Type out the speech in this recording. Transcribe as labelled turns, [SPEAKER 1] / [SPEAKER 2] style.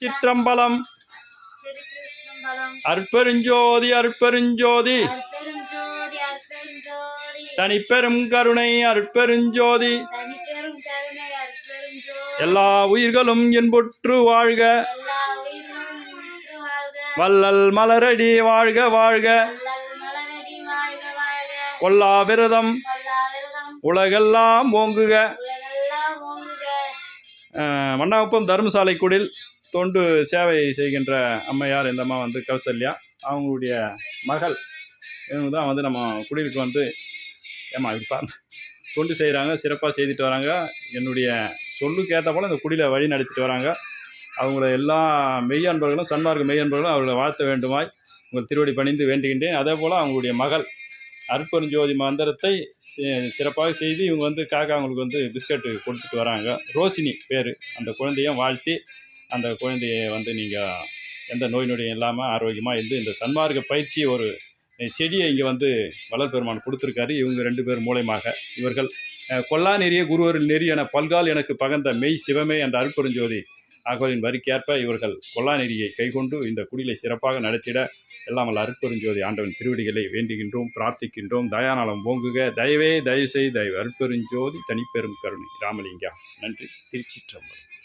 [SPEAKER 1] சிற்றம்பலம்.
[SPEAKER 2] திருச்சிற்றம்பலம்
[SPEAKER 1] அற்பெருஞ்சோதி அற்பெருஞ்சோதி. தனிப்பெரும் கருணை அற்பெருஞ்சோதி. எல்லா உயிர்களும் என்புற்று வாழ்க. வள்ளல் மலரடி வாழ்க வாழ்க. கொல்லா விரதம். உலகெல்லாம் ஓங்குக. மன்னாகுப்பம் தர்மசாலை குடில். தொண்டு சேவை செய்கின்ற அம்மையார் இந்த அம்மா வந்து கௌசல்யா. அவங்களுடைய மகள் இவங்க தான் வந்து நம்ம குடியிருக்கு வந்து ஏமா இப்படி தொண்டு செய்கிறாங்க சிறப்பாக செய்துட்டு வராங்க. என்னுடைய சொல்லுக்கு ஏற்ற போல் இந்த குடியில் வழி நடத்திட்டு வராங்க. அவங்கள எல்லா மெய்யன்பர்களும் சன்மார்க்க மெய்யன்பர்களும் அவர்களை வாழ்த்த வேண்டுமாய் உங்கள் திருவடி பணிந்து வேண்டுகின்றேன். அதே போல் அவங்களுடைய மகள் அற்பரஞ்சோதி மந்திரத்தை சிறப்பாக செய்து இவங்க வந்து காக்கா அவங்களுக்கு வந்து பிஸ்கட்டு கொடுத்துட்டு வராங்க. ரோசினி பேர். அந்த குழந்தையும் வாழ்த்தி அந்த குழந்தைய வந்து நீங்கள் எந்த நோய் நொடியும் இல்லாமல் ஆரோக்கியமாக இருந்து இந்த சன்மார்க்க பயிற்சி ஒரு செடியை இங்கே வந்து வளர் பெருமான் கொடுத்துருக்காரு. இவங்க ரெண்டு பேர் மூலயமாக இவர்கள் கொல்லா நெறிய குருவர் நெறி என பல்கால் எனக்கு பகந்த மெய் சிவமே என்ற அருட்பெருஞ்சோதி ஆகவரின் வரிக்கேற்ப இவர்கள் கொல்லா நெறியை கைக்கொண்டு இந்த குடிலை சிறப்பாக நடத்திட எல்லாம் வல்ல அருட்பெருஞ்சோதி ஆண்டவன் திருவடிகளை வேண்டுகின்றோம் பிரார்த்திக்கின்றோம். தயாநலம் ஓங்குக தயவே தயவு செய்து தயவு. அருட்பெருஞ்சோதி தனிப்பெரும் கருணை. ராமலிங்கா நன்றி. திருச்சிற்றம்பலம்.